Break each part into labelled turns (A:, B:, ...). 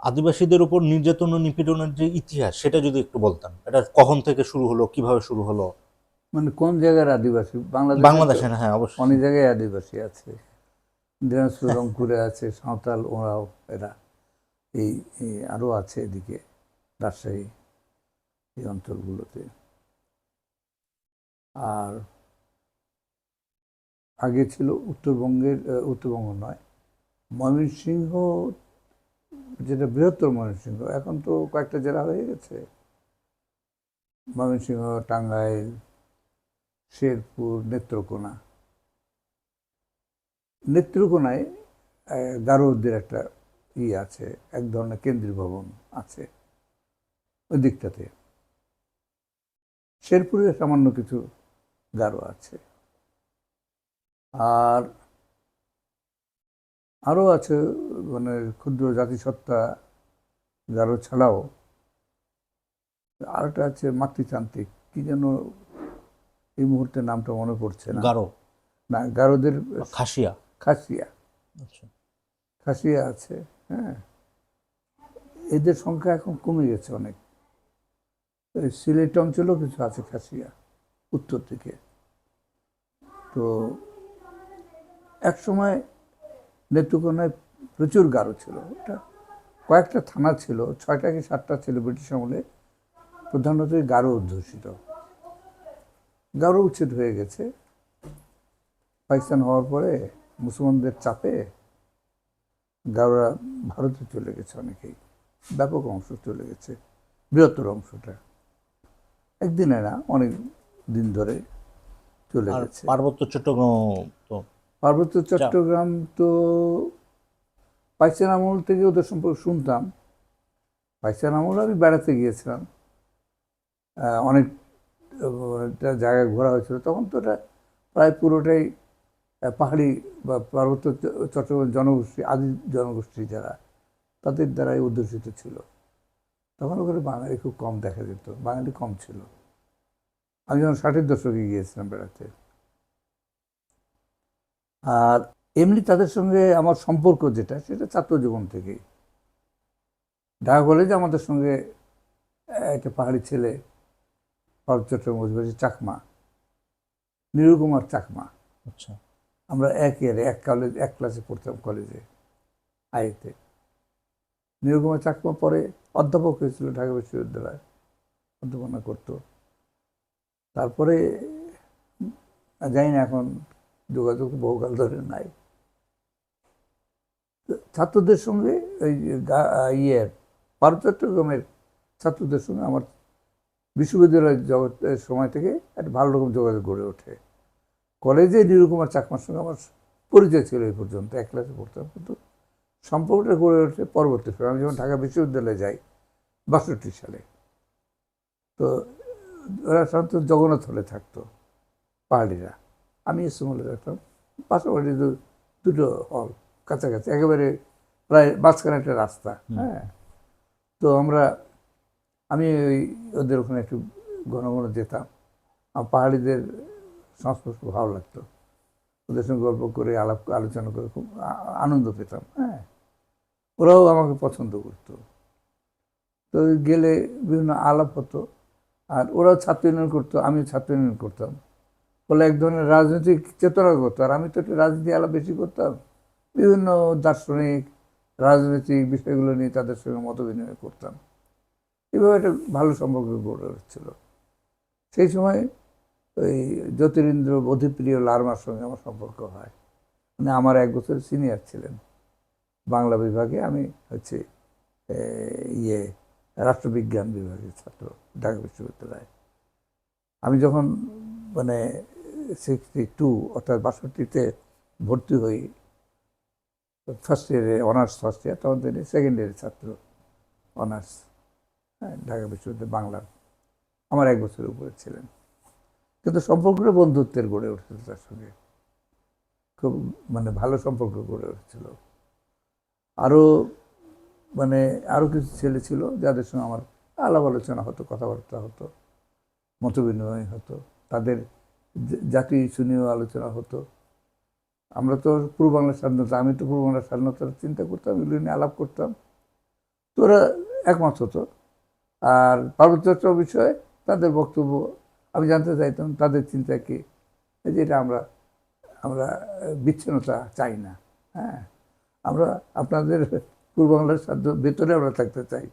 A: আদিবাসীদের উপর নির্যাতন ও নিপীড়নের যে ইতিহাস সেটা যদি একটু বলতেন। এটা কখন থেকে শুরু হলো কীভাবে শুরু হলো?
B: মানে কোন জায়গার আদিবাসী? বাংলাদেশ
A: বাংলাদেশে না হ্যাঁ অবশ্যই।
B: অনেক জায়গায় আদিবাসী আছে। দিনাজপুর রংপুরে আছে সাঁওতাল ওরাও এরা। এই এই আরও আছে এদিকে রাজশাহী এই অঞ্চলগুলোতে। আর আগে ছিল উত্তরবঙ্গের উত্তরবঙ্গ নয় ময়মনসিংহ যেটা বৃহত্তর ময়মনসিংহ, এখন তো কয়েকটা জেলা হয়ে গেছে। ময়মনসিংহ, টাঙ্গাইল, শেরপুর, নেত্রকোনা। নেত্রকোনায় গারোদের একটা ই আছে, এক ধরনের কেন্দ্রীয় ভবন আছে, ওই দিকটাতে। শেরপুরে সামান্য কিছু গারো আছে। আর আরও আছে মানে ক্ষুদ্র জাতিসত্তা গারো ছাড়াও আরেকটা আছে মাতৃতান্ত্রিক। কি যেন এই মুহূর্তে নামটা মনে পড়ছে না।
A: গারো।
B: না গারোদের
A: খাসিয়া।
B: খাসিয়া।
A: আচ্ছা।
B: খাসিয়া আছে হ্যাঁ। এদের সংখ্যা এখন কমে গেছে অনেক। সিলেট অঞ্চলেও কিছু আছে খাসিয়া উত্তর দিকে। তো এক সময় নেত্রকোনায় প্রচুর গারো ছিল। ওটা কয়েকটা থানা ছিল ছয়টা কি সাতটা ছিল ব্রিটিশ আমলে। প্রধানত গারো অধ্যুষিত গারো উচ্ছেদ হয়ে গেছে। পাকিস্তান হওয়ার পরে মুসলমানদের চাপে গারোরা ভারতে চলে গেছে অনেকেই। ব্যাপক অংশ চলে গেছে। বৃহত্তর অংশটা। একদিনে না অনেক দিন ধরে চলে গেছে।
A: পার্বত্য চট্টগ্রাম তো
B: পার্বত্য চট্টগ্রাম তো পাকিস্তান আমল থেকে ওদের সম্পর্কে শুনতাম। পাকিস্তান আমলে আমি বেড়াতে গিয়েছিলাম। অনেক অনেকটা জায়গায় ঘোরা হয়েছিল। তখন তো ওটা প্রায় পুরোটাই পাহাড়ি বা পার্বত্য চট্টগ্রাম জনগোষ্ঠী আদি জনগোষ্ঠী যারা তাদের দ্বারাই অধ্যুষিত ছিল। তখন ওখানে বাঙালি খুব কম দেখা যেত। বাঙালি কম ছিল। আমি যখন ষাটের দশকে গিয়েছিলাম বেড়াতে আর এমনি তাদের সঙ্গে আমার সম্পর্ক যেটা সেটা ছাত্র জীবন থেকেই। ঢাকা কলেজে আমাদের সঙ্গে একটা পাহাড়ি ছেলে পার্বত্য চট্টগ্রাম অধিবাসী চাকমা নীরুকুমার চাকমা।
A: আচ্ছা।
B: আমরা এক ইয়ারে এক কলেজ এক ক্লাসে পড়তাম কলেজে আইতে নীরকুমার চাকমা পরে অধ্যাপক হয়েছিল ঢাকা বিশ্ববিদ্যালয়ে অধ্যাপনা করতো। তারপরে জানি না এখন যোগাযোগ বহুকাল ধরে নাই। ছাত্রদের সঙ্গে ওই ইয়ে ভারত চট্টগ্রামের ছাত্রদের সঙ্গে আমার বিশ্ববিদ্যালয়ের জগতের সময় থেকে একটা ভালো রকম যোগাযোগ গড়ে ওঠে। কলেজে নিরুকুমার চাকমার সঙ্গে আমার পরিচয় ছিল এই পর্যন্ত, এক ক্লাসে পড়তাম। কিন্তু সম্পর্কটা গড়ে ওঠে পরবর্তী সময়। আমি যখন ঢাকা বিশ্ববিদ্যালয়ে যাই, বাষট্টি সালে, তো ওরা সাধারণত জগন্নাথ হলে থাকতো পাহাড়িরা। আমি ইসমলে থাকতাম পাশাপাশি দুটো হল কাছাকাছি একেবারে প্রায় মাঝখানে একটা রাস্তা হ্যাঁ। তো আমরা আমি ওই ওদের ওখানে একটু ঘন ঘন যেতাম। আমার পাহাড়িদের সংস্পর্শ ভালো লাগতো। ওদের সঙ্গে গল্প করে আলাপ আলোচনা করে খুব আনন্দ পেতাম হ্যাঁ। ওরাও আমাকে পছন্দ করতো। তো গেলে বিভিন্ন আলাপ হতো। আর ওরাও ছাত্র ইউনিয়ন করতো আমিও ছাত্র ইউনিয়ন করতাম। ফলে এক ধরনের রাজনৈতিক চেতনা করতো আর আমি তো একটু রাজনীতি আলাপ বেশি করতাম। বিভিন্ন দার্শনিক, রাজনৈতিক বিষয়গুলো নিয়ে তাদের সঙ্গে মত বিনিময় করতাম। এভাবে একটা ভালো সম্পর্ক গড়ে উঠছিল। সেই সময় ওই জ্যোতিরিন্দ্র অধিপ্রিয় লার্মার সঙ্গে আমার সম্পর্ক হয়। মানে আমার এক বছর সিনিয়র ছিলেন। বাংলা বিভাগে আমি হচ্ছে ইয়ে রাষ্ট্রবিজ্ঞান বিভাগের ছাত্র, ঢাকা বিশ্ববিদ্যালয়ে। আমি যখন মানে সিক্সটি টু অর্থাৎ বাষট্টিতে ভর্তি হই। ফার্স্ট ইয়ারে অনার্স ফার্স্ট ইয়ার তখন তিনি সেকেন্ড ইয়ারের ছাত্র অনার্স হ্যাঁ ঢাকা বিশ্ববিদ্যালয় বাংলার। আমার এক বছরের উপরে ছিলেন। কিন্তু সম্পর্কটা বন্ধুত্বের গড়ে উঠেছিল তার সঙ্গে। খুব মানে ভালো সম্পর্ক গড়ে উঠেছিল। আরও মানে আরও কিছু ছেলে ছিল যাদের সঙ্গে আমার আলাপ আলোচনা হতো, কথাবার্তা হতো, মতবিনিময় হতো। তাদের জাতি ইস্যু নিয়েও আলোচনা হতো। আমরা তো পূর্ব বাংলার স্বাধীনতা, আমি তো পূর্ব বাংলার স্বাধীনতার চিন্তা করতাম, এগুলো নিয়ে আলাপ করতাম। তো ওরা একমত হতো। আর পার্বত্য চট্টগ্রাম বিষয়ে তাদের বক্তব্য, আমি জানতে চাইতাম তাদের চিন্তা কি? এই যে এটা আমরা আমরা বিচ্ছিন্নতা চাই না হ্যাঁ? আমরা আপনাদের পূর্ব বাংলার সাধ্য ভেতরে আমরা থাকতে চাই।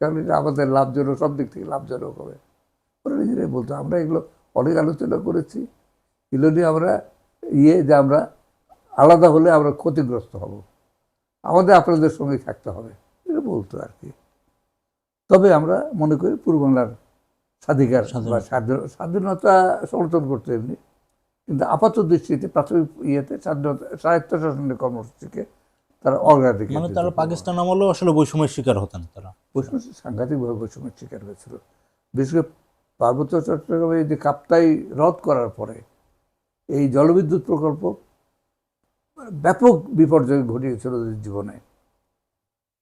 B: কারণ এটা আমাদের লাভজনক, সব দিক থেকে লাভজনক হবে। ওরা নিজেরাই বলতো, আমরা এগুলো অনেক আলোচনা করেছি। এগুলো নিয়ে আমরা ইয়ে যে আমরা আলাদা হলে আমরা ক্ষতিগ্রস্ত হব। আমাদের আপনাদের সঙ্গে থাকতে হবে এটা বলতো আর কি। তবে আমরা মনে করি পূর্ব বাংলার স্বাধিকার বা
A: স্বাধীনতা।
B: সমর্থন করতে এমনি। কিন্তু আপাত দৃষ্টিতে প্রাথমিক ইয়েতে স্বাধীনতা স্বায়ত্ত শাসনের কর্মসূচিকে তারা অগ্রাধিকার
A: মানে তারা পাকিস্তান আমলেও আসলে বৈষম্যের শিকার হতেন তারা।
B: বৈষম্য সাংঘাতিকভাবে বৈষম্যের শিকার হয়েছিল। বিশেষ করে পার্বত্য চট্টগ্রামে এই যে কাপ্তাই রদ করার পরে এই জলবিদ্যুৎ প্রকল্প ব্যাপক বিপর্যয় ঘটিয়েছিল ওদের জীবনে।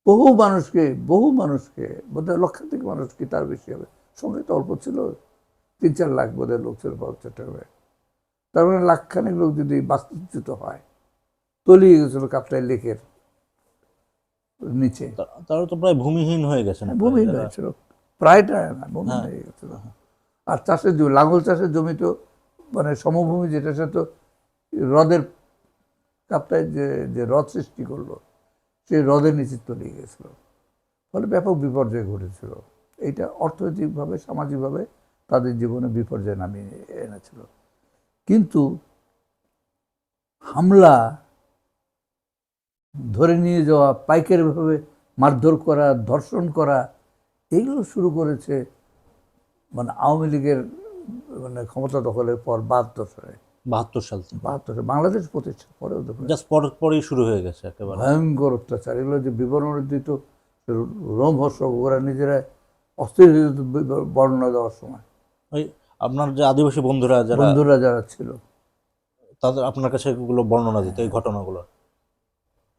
B: বহু মানুষকে বহু মানুষকে বোধহয় লক্ষাধিক মানুষ কি তার বেশি হবে। সঙ্গে তো অল্প ছিল তিন চার লাখ বোধহয় লোক ছিল পার্বত্য চট্টগ্রামে। তার মানে লাখখানেক লোক যদি বাস্তুচ্যুত হয় তলিয়ে গেছিল কাপ্তাই লেকের নিচে।
A: তারা তো প্রায় ভূমিহীন হয়ে গেছে
B: হ্যাঁ, ভূমিহীন হয়েছিল। প্রায়টা না ভূমিহীন
A: হ্যাঁ।
B: হয়ে গেছিল। আর চাষের জমি লাঙল চাষের জমি তো মানে সমভূমি যেটা সে তো হ্রদের কাপটায় যে যে হ্রদ সৃষ্টি করল, সেই হ্রদের নিচে তলিয়ে গেছিল। ফলে ব্যাপক বিপর্যয় ঘটেছিল। এইটা অর্থনৈতিকভাবে, সামাজিকভাবে তাদের জীবনে বিপর্যয় নামিয়ে এনেছিল। কিন্তু হামলা ধরে নিয়ে যাওয়া, পাইকারিভাবে মারধর করা, ধর্ষণ করা এগুলো শুরু করেছে মানে আওয়ামী লীগের মানে ক্ষমতা দখলের পর বাহাত্তর সালে।
A: বাহাত্তর সাল
B: বাহাত্তর সালে বাংলাদেশ প্রতিষ্ঠা পরেও দেখুন
A: জাস্ট পর পরেই শুরু হয়ে গেছে একেবারে।
B: ভয়ঙ্কর অত্যাচার। এগুলো যে বিবরণ দিত রোমহর্ষক ওরা নিজেরা অস্থির হয়ে যেত বর্ণনা দেওয়ার সময়।
A: ওই আপনার যে আদিবাসী বন্ধুরা যারা
B: বন্ধুরা যারা ছিল।
A: তাদের আপনার কাছে এগুলো বর্ণনা দিত এই ঘটনাগুলো?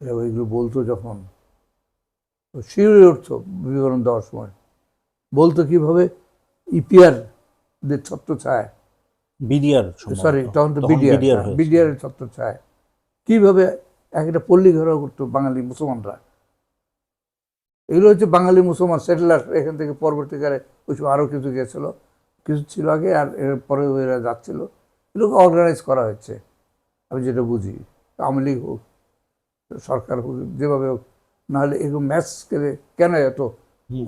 B: ওইগুলো বলতো যখন। শিউরে উঠতো বিবরণ দেওয়ার সময়। বলতো কীভাবে ইপিআর দের ছত্র ছায়
A: বিডিআর
B: সরি তখন তো বিডিআর
A: হয়েছে।
B: কীভাবে একটা পল্লী ঘেরাও করতো বাঙালি মুসলমানরা? এগুলো হচ্ছে বাঙালি মুসলমান সেটেলার এখান থেকে পরবর্তীকালে ওই সময় আরও কিছু গেছিল কিছু ছিল আগে আর পরে এরা যাচ্ছিল। এগুলোকে অর্গানাইজ করা হচ্ছে আমি যেটা বুঝি। আওয়ামী লীগ হোক সরকার হোক যেভাবে হোক নাহলে এগুলো ম্যাচ কেন এত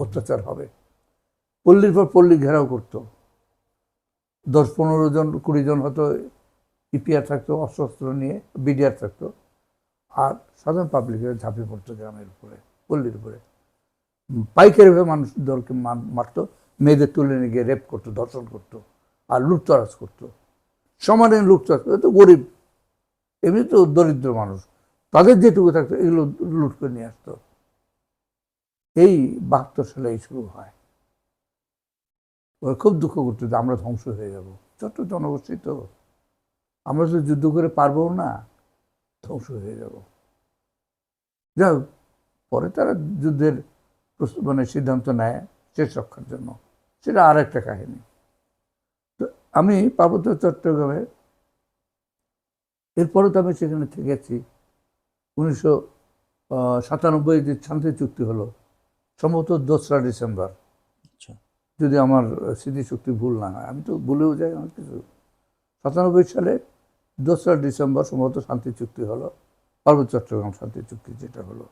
B: অত্যাচার হবে? পল্লীর পর পল্লী ঘেরাও করতো। দশ পনেরো জন কুড়ি জন হয়তো ইপিআর থাকতো অস্ত্র নিয়ে বিডিআর থাকতো। আর সাধারণ পাবলিকের ঝাঁপিয়ে পড়তো গ্রামের উপরে পল্লীর উপরে। উম, পাইকারিভাবে মানুষ দলকে মার- মারতো মেয়েদের তুলে নিয়ে গিয়ে রেপ করতো ধর্ষণ করতো আর লুটতরাজ করতো। সমানে লুটতরাজ করতো গরিব। এমনি তো দরিদ্র মানুষ। তাদের যেটুকু থাকতো এগুলো লুট করে নিয়ে আসতো। এই বাহাত্তর সালে এই শুরু হয়। ওরা খুব দুঃখ করতো আমরা ধ্বংস হয়ে যাব। ছোট্ট জনগোষ্ঠী তো। আমরা তো যুদ্ধ করে পারব না, ধ্বংস হয়ে যাব। যাই পরে তারা যুদ্ধের মানে সিদ্ধান্ত নেয় শেষ রক্ষার জন্য। সেটা আর একটা কাহিনী। তো আমি পার্বত্য চট্টগ্রামে এরপরে তো আমি সেখানে থেকেছি। উনিশশো সাতানব্বই যে শান্তি চুক্তি হলো, সম্ভবত দোসরা ডিসেম্বর। যদি আমার স্মৃতিশক্তি ভুল না হয়, আমি তো ভুলেও যাই অনেক কিছু। সাতানব্বই সালে দোসরা ডিসেম্বর সম্ভবত শান্তি চুক্তি হলো, পার্বত্য চট্টগ্রাম শান্তি চুক্তি যেটা হলো।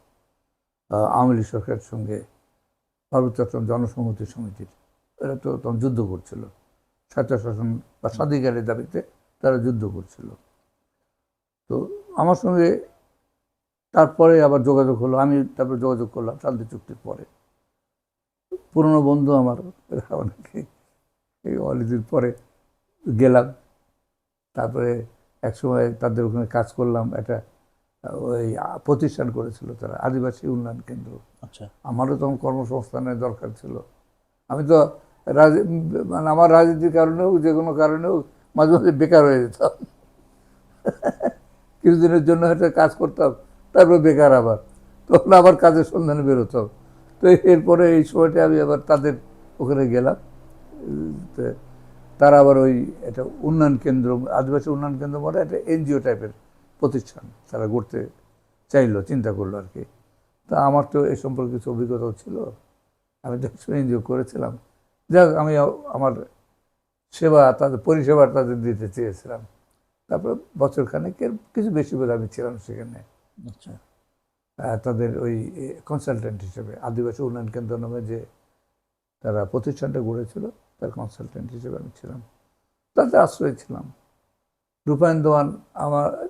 B: আওয়ামী লীগ সরকারের সঙ্গে পার্বত্য চট্টগ্রাম জনসংহতি সমিতির, এরা তো তখন যুদ্ধ করছিল। স্বায়ত্তশাসন বা স্বাধিকারের দাবিতে তারা যুদ্ধ করছিল। তো আমার সঙ্গে তারপরে আবার যোগাযোগ হলো, আমি তারপরে যোগাযোগ করলাম শান্তি চুক্তির পরে। পুরনো বন্ধু আমার। অনেকে এই অনেকদিন পরে গেলাম তারপরে একসময় তাদের ওখানে কাজ করলাম একটা ওই প্রতিষ্ঠান করেছিল তারা আদিবাসী উন্নয়ন কেন্দ্র।
A: আচ্ছা।
B: আমারও তখন কর্মসংস্থানের দরকার ছিল। আমি তো রাজ- মানে আমার রাজনীতির কারণে হোক যে কোনো কারণে হোক মাঝে মাঝে বেকার হয়ে যেতাম। কিছুদিনের জন্য হয়তো কাজ করতাম তারপর বেকার আবার। তখন আবার কাজের সন্ধানে বেরোতাম তো এরপরে এই সময়টা আমি আবার তাদের ওখানে গেলাম। তারা আবার ওই একটা উন্নয়ন কেন্দ্র, আদিবাসী উন্নয়ন কেন্দ্র মানে একটা এনজিও টাইপের প্রতিষ্ঠান তারা গড়তে চাইলো, চিন্তা করল আর কি। তা আমার তো এই সম্পর্কে কিছু অভিজ্ঞতাও ছিল। আমি তো এনজিও করেছিলাম। যাক, আমি আমার সেবা, তাদের পরিষেবা তাদের দিতে চেয়েছিলাম। তারপরে বছর খানেকের কিছু বেশি বলে আমি ছিলাম সেখানে।
A: আচ্ছা।
B: তাদের ওই কনসালটেন্ট হিসেবে, আদিবাসী উন্নয়ন কেন্দ্র নামে যে তারা প্রতিষ্ঠানটা গড়েছিল, তার কনসালটেন্ট হিসেবে আমি ছিলাম। তাদের আশ্রয় ছিলাম। রূপায়ণ দেওয়ান আমার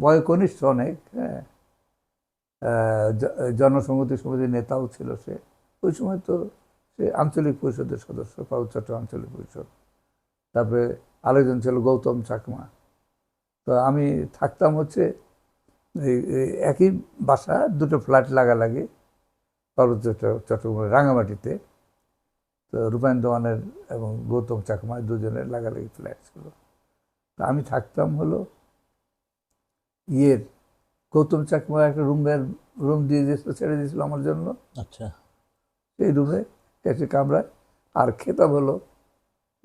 B: বয় কনিষ্ঠ অনেক হ্যাঁ। জনসংহতি সমিতির নেতাও ছিল সে। ওই সময় তো সে আঞ্চলিক পরিষদের সদস্য পাউচট্ট আঞ্চলিক পরিষদ। তারপরে আরেকজন ছিল গৌতম চাকমা। তো আমি থাকতাম হচ্ছে একই বাসা দুটো ফ্ল্যাট লাগালাগি চট্ট- চট্টগ্রামের রাঙামাটিতে। তো রূপায়ণ দেওয়ানের এবং গৌতম চাকমা দুজনের লাগালাগি ফ্ল্যাট ছিল। তা আমি থাকতাম হলো ইয়ের গৌতম চাকমা একটা রুমের রুম দিয়ে দিয়েছিল ছেড়ে দিয়েছিল আমার জন্য।
A: আচ্ছা।
B: সেই রুমে এসে কামরায়। আর খেতাম হলো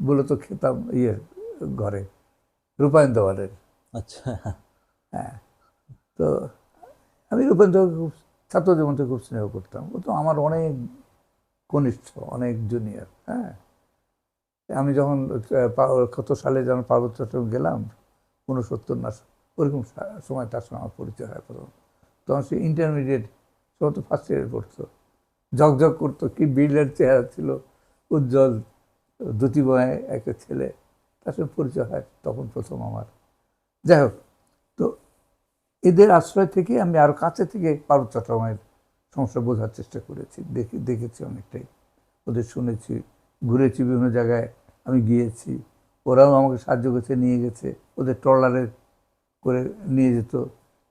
B: বলে তো খেতাম ইয়ের ঘরে রূপায়ণ দেওয়ানের
A: আচ্ছা।
B: হ্যাঁ। তো আমি রূপেন্দ্রকে খুব ছাত্র জীবন থেকে খুব স্নেহ করতাম। ও তো আমার অনেক কনিষ্ঠ, অনেক জুনিয়র হ্যাঁ। আমি যখন কত সালে যখন পার্বত্য চট্টগ্রাম গেলাম উনসত্তর না, ওরকম সময় তার সঙ্গে আমার পরিচয় হয় প্রথম। তখন সে ইন্টারমিডিয়েট সব তো ফার্স্ট ইয়ারে পড়তো। ঝকঝক করতো, কি বিল্ডের চেহারা ছিল, উজ্জ্বল দ্যুতিময় একটা ছেলে, তার সঙ্গে পরিচয় হয় তখন প্রথম আমার। যাই হোক, তো এদের আশ্রয় থেকে আমি আরও কাছে থেকে পার্বত্য চট্টগ্রামের সমস্যা বোঝার চেষ্টা করেছি। দেখি, দেখেছি অনেকটাই। ওদের শুনেছি, ঘুরেছি বিভিন্ন জায়গায়। আমি গিয়েছি। ওরাও আমাকে সাহায্য করেছে, নিয়ে গেছে। ওদের ট্রলারে করে নিয়ে যেত।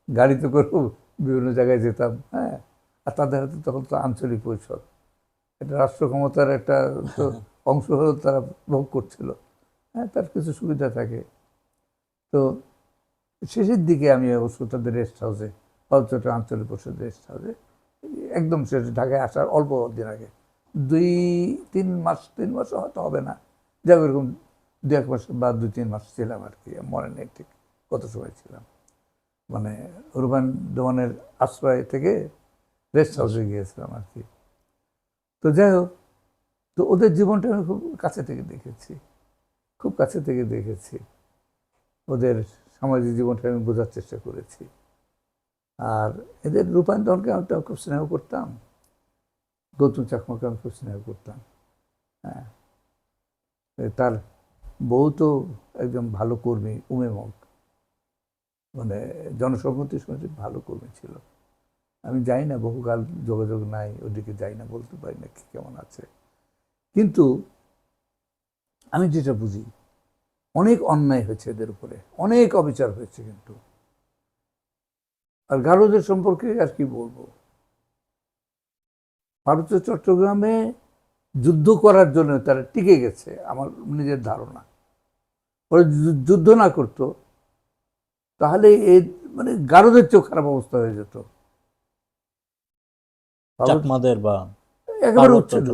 B: গাড়িতে করেও বিভিন্ন জায়গায় যেতাম হ্যাঁ। আর তাদের হাতে তখন তো আঞ্চলিক পরিষদ এটা রাষ্ট্র ক্ষমতার একটা অংশ হলেও তারা ভোগ করছিল। হ্যাঁ তার কিছু সুবিধা থাকে। তো শেষের দিকে আমি তাদের রেস্ট হাউসে পালচট আঞ্চলিক পরিষদ রেস্ট হাউসে একদম শেষ, ঢাকায় আসার অল্প দিন আগে। দুই, তিন মাস তিন মাস হয়তো হবে না। যাই এরকম দু এক মাস বা দুই, তিন মাস ছিলাম আর কি, মনে নেই ঠিক কত সময় ছিলাম। মানে রুবান দোমানের আশ্রয় থেকে রেস্ট হাউসে গিয়েছিলাম আর কি। তো যাই হোক, তো ওদের জীবনটা আমি খুব কাছে থেকে দেখেছি। খুব কাছে থেকে দেখেছি। ওদের সামাজিক জীবনটা আমি বোঝার চেষ্টা করেছি। আর এদের রূপান্তরকে আমি তো খুব স্নেহ করতাম। গৌতম চাকমাকে আমি খুব স্নেহ করতাম। হ্যাঁ। তার বউ তো একজন ভালো কর্মী, উমেমক। মানে জনসংহতি সমিতির ভালো কর্মী ছিল। আমি যাই না, বহুকাল যোগাযোগ নাই, ওদিকে যাই না, বলতে পারি না কি কেমন আছে। কিন্তু আমি যেটা বুঝি অনেক অন্যায় হয়েছে এদের উপরে অনেক অবিচার হয়েছে কিন্তু। আর গারোদের সম্পর্কে আর কি বলব? পার্বত্য চট্টগ্রামে যুদ্ধ করার জন্য তারা টিকে গেছে আমার নিজের ধারণা। ওরা যুদ্ধ না করতো তাহলে এই মানে গারোদের চেয়েও খারাপ অবস্থা হয়ে যেত।
A: বা
B: একেবারে উচ্ছেদ।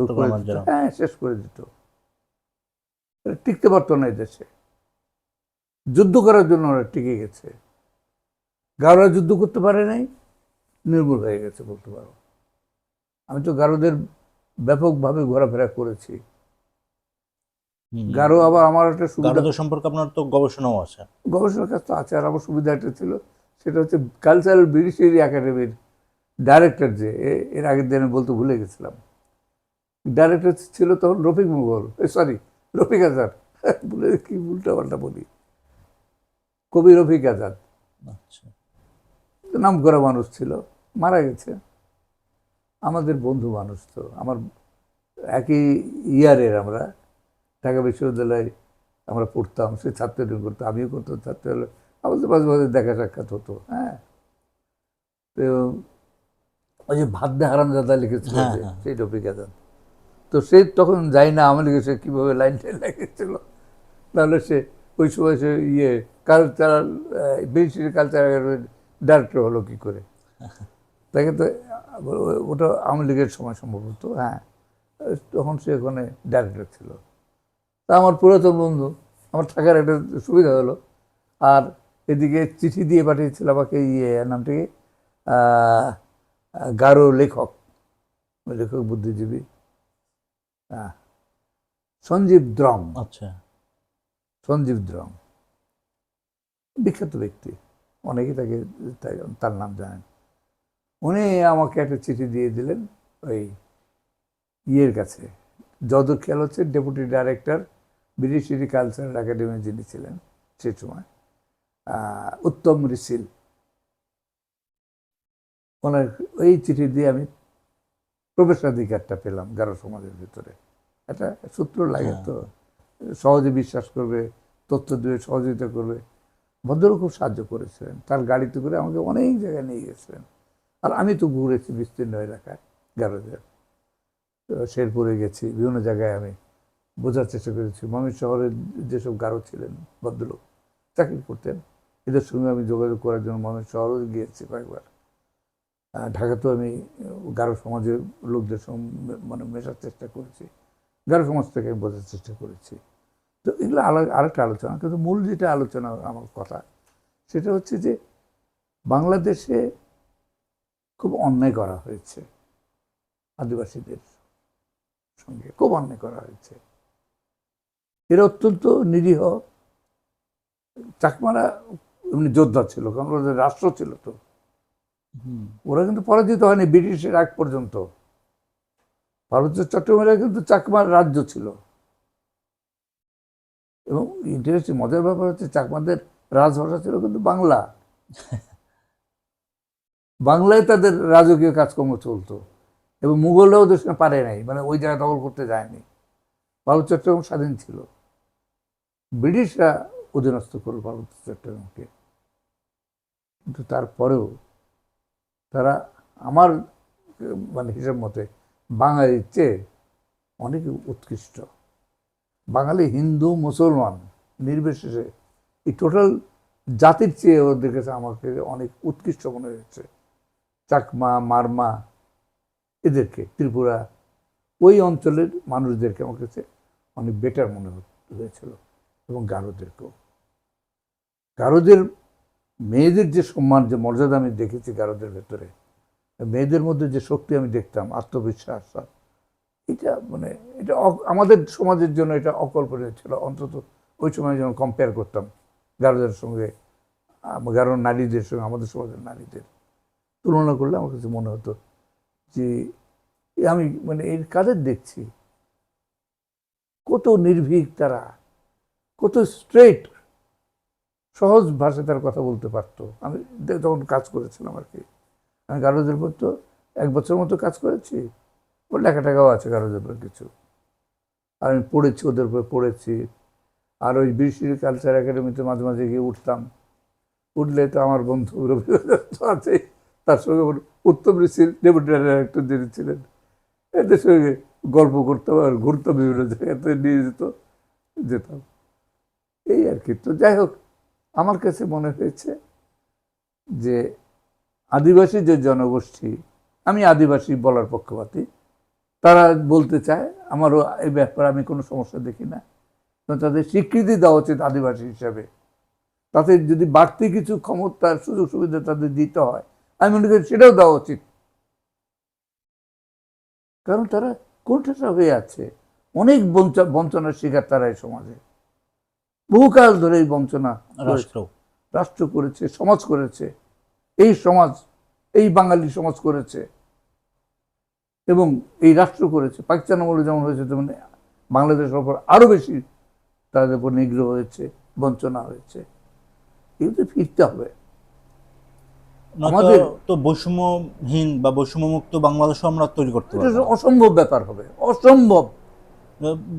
B: হ্যাঁ শেষ করে দিত। টিকতে পারতো না এই দেশে যুদ্ধ করার জন্য ওরা টিকে গেছে। গারোরা যুদ্ধ করতে পারে নাই নির্মূল হয়ে গেছে বলতে পারো। আমি তো গারোদের ব্যাপকভাবে ঘোরাফেরা করেছি। গারো আবার আমার একটা সুবিধা
A: সম্পর্কে আপনার তো গবেষণাও আছে।
B: গবেষণার কাজ তো আছে আর আমার সুবিধা একটা ছিল সেটা হচ্ছে কালচারাল ব্রিটিশ একাডেমির ডাইরেক্টর যে এর আগের দিনে বলতে ভুলে গেছিলাম। ডাইরেক্টর ছিল তখন রফিক মুঘল সরি রফিক আজাদ। বলে কি উল্টা পাল্টা বলি। কবি রফিক আজাদ।
A: আচ্ছা।
B: নাম করা মানুষ ছিল মারা গেছে। আমাদের বন্ধু মানুষ তো আমার একই ইয়ারের আমরা। ঢাকা বিশ্ববিদ্যালয়ে আমরা পড়তাম সে ছাত্র করতাম আমিও করতাম ছাত্র হলে আমাদের মাঝে মাঝে দেখা সাক্ষাৎ হতো হ্যাঁ। তো ওই যে ভাদ্যে হারামজাদা লিখেছিল
A: হ্যাঁ, হ্যাঁ।
B: সেই রফিক আজাদ। তো সে তখন যাই না আমি লিখেছে কীভাবে লাইনটা লিখেছিল। তাহলে সে ওই সময় সে ইয়ে কালচারাল ব্রিটিশ কালচারাল ডাইরেক্টর হলো কী করে? তাকে তো ওটা আওয়ামী লীগের সময় সম্ভবত হ্যাঁ। তখন সে ওখানে ডাইরেক্টর ছিল। তা আমার পুরাতন বন্ধু আমার থাকার একটা সুবিধা হলো। আর এদিকে চিঠি দিয়ে পাঠিয়েছিল আমাকে ইয়ে নামটাকে গারো লেখক লেখক বুদ্ধিজীবী। হ্যাঁ। সঞ্জীব দ্রম
A: আচ্ছা।
B: সঞ্জীব দ্রম বিখ্যাত ব্যক্তি। অনেকেই তাকে তার নাম জানেন। উনি আমাকে একটা চিঠি দিয়ে দিলেন ওই ইয়ের কাছে। যত খেয়াল হচ্ছে deputy director British city cultural academy যিনি ছিলেন সে সময়। উত্তম ঋষিল। ওনার ওই চিঠি দিয়ে আমি প্রবেশাধিকারটা পেলাম গারো সমাজের ভিতরে। একটা সূত্র লাগে তো সহজে বিশ্বাস করবে তথ্য দেবে সহযোগিতা করবে। ভদ্রলোক খুব সাহায্য করেছিলেন। তার গাড়িতে করে আমাকে অনেক জায়গায় নিয়ে গেছিলেন। আর আমি তো ঘুরেছি বিস্তীর্ণ এলাকায় তো শেরপুরে গেছি, বিভিন্ন জায়গায় আমি বোঝার চেষ্টা করেছি। মমির শহরের যেসব গারো ছিলেন, ভদ্রলোক, চাকরি করতেন। এদের সঙ্গে আমি যোগাযোগ করার জন্য মমির শহরও গিয়েছি কয়েকবার। ঢাকাতেও আমি গারো সমাজের লোকদের সঙ্গে মানে মেশার চেষ্টা করেছি। গারো সমাজ থেকে আমি বোঝার চেষ্টা করেছি। তো এগুলো আলা- আরেকটা আলোচনা কিন্তু মূল যেটা আলোচনা আমার কথা সেটা হচ্ছে যে বাংলাদেশে খুব অন্যায় করা হয়েছে আদিবাসীদের সঙ্গে খুব অন্যায় করা হয়েছে। এরা অত্যন্ত নিরীহ। চাকমারা এমনি যোদ্ধা ছিল কারণ ওদের রাষ্ট্র ছিল তো। ওরা কিন্তু পরাজিত হয়নি ব্রিটিশের আগ পর্যন্ত। পার্বত্য চট্টগ্রামের কিন্তু চাকমার রাজ্য ছিল। এবং ইন্টারেস্টিং মজার ব্যাপার হচ্ছে চাকমাদের রাজভাষা ছিল কিন্তু বাংলা। বাংলায় তাদের রাজকীয় কাজকর্ম চলতো এবং মুঘলরাও ওদের সঙ্গে পারে নাই মানে ওই জায়গা দখল করতে যায়নি। পার্বত্য চট্টগ্রাম স্বাধীন ছিল। ব্রিটিশরা অধীনস্থ করল পার্বত্য চট্টগ্রামকে। কিন্তু তারপরেও তারা আমার মানে হিসাব মতে, বাঙালির চেয়ে অনেক উৎকৃষ্ট। বাঙালি, হিন্দু, মুসলমান নির্বিশেষে এই টোটাল জাতির চেয়ে ওদের কাছে আমাকে অনেক উৎকৃষ্ট মনে হয়েছে। চাকমা, মারমা এদেরকে, ত্রিপুরা ওই অঞ্চলের মানুষদেরকে আমার কাছে অনেক বেটার মনে হয়েছিল এবং গারোদেরকেও। গারোদের মেয়েদের যে সম্মান, যে মর্যাদা আমি দেখেছি গারোদের ভেতরে, মেয়েদের মধ্যে যে শক্তি আমি দেখতাম, আত্মবিশ্বাস এটা মানে এটা আমাদের সমাজের জন্য এটা অকল্পনীয় ছিল। অন্তত ওই সময় যখন কম্পেয়ার করতাম গারোদের সঙ্গে গারো নারীদের সঙ্গে, আমাদের সমাজের নারীদের তুলনা করলে আমার কাছে মনে হতো যে আমি মানে এর কাদের দেখছি? কত নির্ভীক তারা, কত স্ট্রেট সহজ ভাষায় তার কথা বলতে পারতো। আমি তখন কাজ করেছিলাম আর কি। আমি গারোদের উপর তো এক বছর মতো কাজ করেছি। ওর লেখা টাকাও আছে কারোদের উপর কিছু। আর আমি পড়েছি, ওদের উপরে পড়েছি। আর ওই বৃষ্টির কালচার একাডেমিতে মাঝে মাঝে গিয়ে উঠতাম। উঠলে তো আমার বন্ধু রবি আছে তার সঙ্গে উত্তম ঋষির ডেপুটি ডাইরেক্টর যিনি ছিলেন। এদের সঙ্গে গল্প করতাম আর ঘুরতাম বিভিন্ন জায়গাতে, নিয়ে যেত, যেতাম। এই আর কি। তো যাই হোক, আমার কাছে মনে হয়েছে যে আদিবাসী যে জনগোষ্ঠী, আমি আদিবাসী বলার পক্ষপাতী। তারা বলতে চায় আমারও এই ব্যাপারে আমি কোনো সমস্যা দেখি না। তাদের স্বীকৃতি দেওয়া উচিত আদিবাসী হিসাবে। তাদের যদি বাড়তি কিছু ক্ষমতার সুযোগ সুবিধা তাদের দিতে হয় আমি মনে করি সেটাও দেওয়া উচিত। কারণ তারা কোনটা হয়ে আছে। অনেক বঞ্চ- বঞ্চনার শিকার তারা এই সমাজে। বহুকাল ধরে এই বঞ্চনা
A: রাষ্ট্র।
B: রাষ্ট্র করেছে সমাজ করেছে। এই সমাজ এই বাঙালি সমাজ করেছে। এবং এই রাষ্ট্র করেছে। পাকিস্তান আমলে যেমন হয়েছে তেমন বাংলাদেশের ওপর আরও বেশি তাদের উপর নিগ্রহ হয়েছে বঞ্চনা হয়েছে। এগুলো ফিরতে হবে। আমাদের-
A: তো বৈষম্যহীন বা বৈষম্যমুক্ত বাংলাদেশ আমরা তৈরি করতে না।
B: অসম্ভব ব্যাপার হবে অসম্ভব।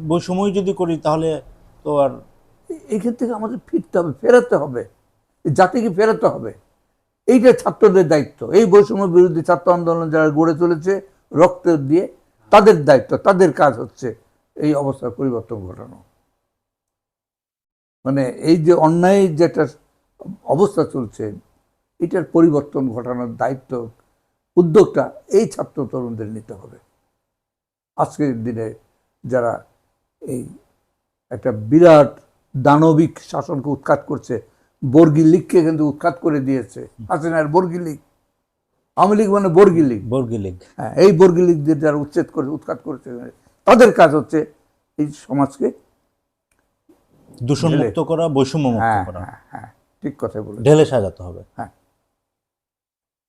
A: বৈষম্যই যদি করি তাহলে তো আর
B: এইখান থেকে আমাদের ফিরতে হবে ফেরাতে হবে। জাতিকে ফেরাতে হবে। এইটা ছাত্রদের দায়িত্ব। এই বৈষম্য বিরোধী ছাত্র আন্দোলন যারা গড়ে তুলেছে রক্ত দিয়ে তাদের দায়িত্ব তাদের কাজ হচ্ছে এই অবস্থার পরিবর্তন ঘটানো। মানে এই যে অন্যায় যেটা অবস্থা চলছে এটার পরিবর্তন ঘটানোর দায়িত্ব উদ্যোগটা এই ছাত্র তরুণদের নিতে হবে। আজকের দিনে যারা এই একটা বিরাট দানবিক শাসনকে উৎখাত করছে বর্গী লীগকে কিন্তু উৎখাত করে দিয়েছে হাসিনার বর্গী লীগ। আওয়ামী লীগ মানে বর্গী লীগ।
A: বর্গী লীগ।
B: হ্যাঁ এই বর্গী লীগদের যারা উচ্ছেদ করে উৎখাত করেছে তাদের কাজ হচ্ছে এই সমাজকে
A: দূষণ মুক্ত করা বৈষম্য মুক্ত
B: হ্যাঁ
A: করা।
B: হ্যাঁ হ্যাঁ ঠিক কথা বলে
A: ঢেলে সাজাতে হবে।
B: হ্যাঁ।